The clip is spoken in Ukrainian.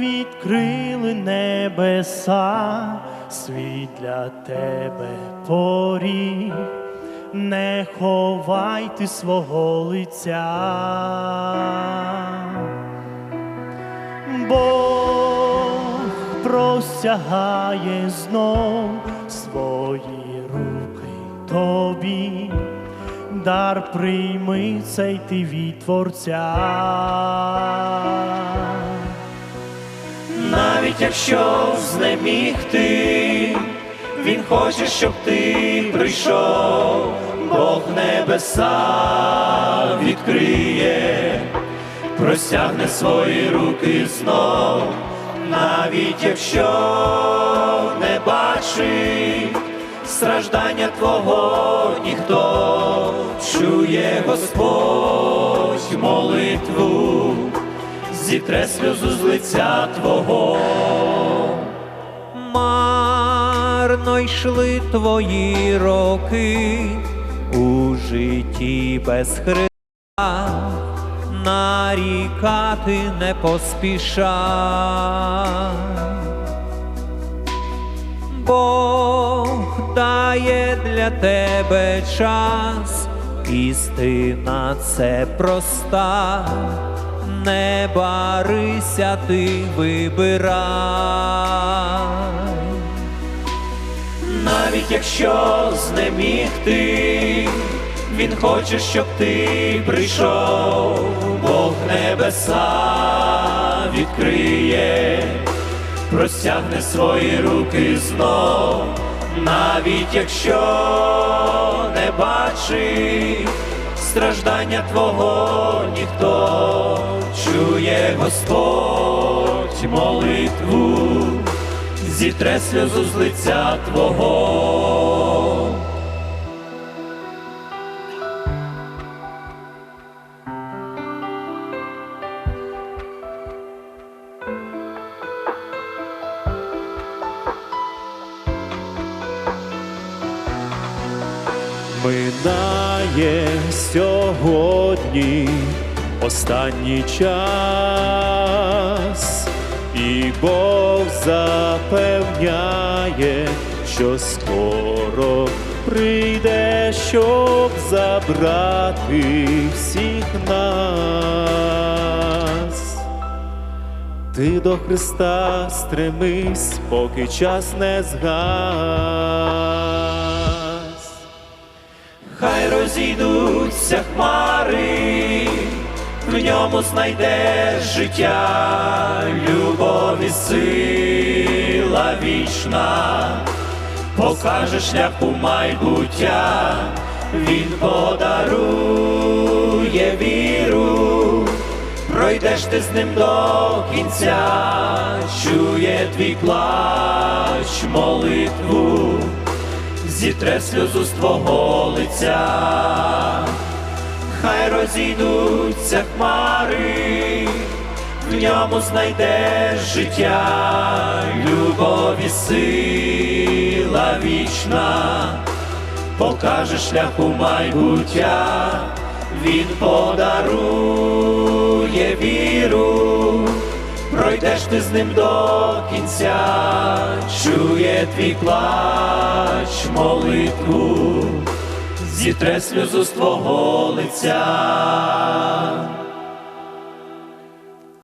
відкрили небеса, світ для тебе поріг, не ховай ти свого лиця. Бог простягає знов свої руки тобі, дар прийми цей ти від Творця. Навіть якщо знеміг ти, він хоче, щоб ти прийшов, Бог небеса відкриє. Простягне свої руки знов, навіть якщо не бачить страждання твого ніхто чує Господь молитву, зітре сльозу з лиця твого. Марно йшли твої роки у житті без Христа, нарікати не поспішай. Бог дає для тебе час, істина це проста, не барися ти вибирай. Навіть якщо знеміг ти, він хоче, щоб ти прийшов, Бог небеса відкриє, простягне свої руки знов, навіть якщо не бачить страждання твого ніхто чує Господь молитву зітре сльозу з лиця Твого. Минає сьогодні останній час, і Бог запевняє, що скоро прийде, щоб забрати всіх нас. Ти до Христа стремись, поки час не згас. Розійдуться хмари, в ньому знайдеш життя, любов і сила вічна, покаже шлях у майбуття, він подарує віру, пройдеш ти з ним до кінця, чує твій плач, молитву зітре сльозу з твого лиця, хай розійдуться хмари, в ньому знайдеш життя, любов і сила вічна, покаже шлях у майбуття, він подарує віру пройдеш ти з ним до кінця, чує твій плач, молитву, зітре сльозу з твого лиця.